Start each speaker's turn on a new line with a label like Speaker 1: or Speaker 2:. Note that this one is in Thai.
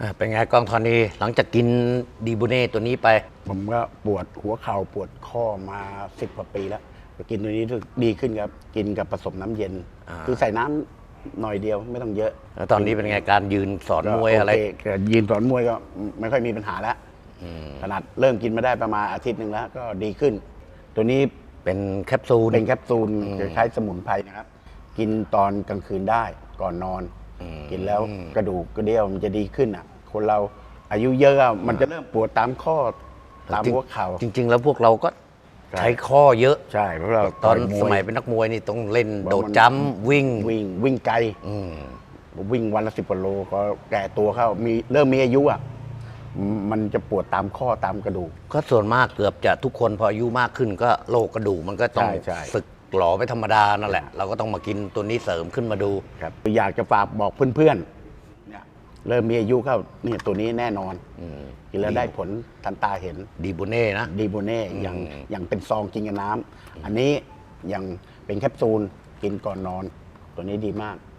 Speaker 1: อ่าเป็นไงกองธรณีหลังจากกินดีบูเน่ตัวนี้ไป
Speaker 2: ผมก็ปวดหัวเข่าปวดข้อมาสิบกว่าปีแล้วก็กินตัวนี้รู้สึกดีขึ้นครับ กินกับผสมน้ำเย็น
Speaker 1: อ่า
Speaker 2: คือใส่น้ำหน่อยเดียวไม่ต้องเยอะ
Speaker 1: แล้วตอนนี้เป็นไงการยืนสอนมวยอะไร
Speaker 2: ก็โเคแต่ยืนสอนมวยก็ไม่ค่อยมีปัญหาแล้วขนาดเริ่มกินมาได้ประมาณอาทิตย์หนึ่งแล้ว ก็ดีขึ้น ตัวนี้
Speaker 1: เป็นแคปซูล
Speaker 2: เป็นแคปซูลคล้ายๆสมุนไพรนะครับ กินตอนกลางคืนได้ก่อนนอน กินแล้วกระดูกกระเดี่ยวมันจะดีขึ้นอะ คนเราอายุเยอะอะมันจะเริ่มปวดตามข้อตามหัวเข่า
Speaker 1: จริง ๆ แล้วพวกเราก็
Speaker 2: ใช่
Speaker 1: ใช้ข้อเยอะ
Speaker 2: ใช่เพราะเรา
Speaker 1: ตอน
Speaker 2: ต่
Speaker 1: สมัย
Speaker 2: ว
Speaker 1: เป็นนักมวยนี่ต้องเล่น
Speaker 2: บอก
Speaker 1: โดด
Speaker 2: มัน
Speaker 1: จ้ำวิ่ง
Speaker 2: วิ่งวิ่งไกล
Speaker 1: อืม
Speaker 2: วิ่งวันละสิบกว่าโลก็แก่ตัวเข้ามีเริ่มมีอายุอะมันจะปวดตามข้อตามกระดูก
Speaker 1: ก็ส่วนมากเกือบจะทุกคนพออายุมากขึ้นก็โรคกระดูกมันก็ต้อง
Speaker 2: ใช่ใช่
Speaker 1: สึก หลอไปธรรมดานั่นแหละ เราก็ต้องมากินตัวนี้เสริมขึ้นมาดู
Speaker 2: ครับอยากจะฝากบอกเพื่อนๆเนี่ยเริ่มมีอายุเข้าเนี่ยตัวนี้แน่นอนกินแล้วได้ผลทันตาเห็น
Speaker 1: ดีบูเน่นะ
Speaker 2: ดีโบเน่อย่าง
Speaker 1: อืม
Speaker 2: อย่างเป็นซองกินกับน้ำอันนี้อย่างเป็นแคปซูลกินก่อนนอน ตัวนี้ดีมาก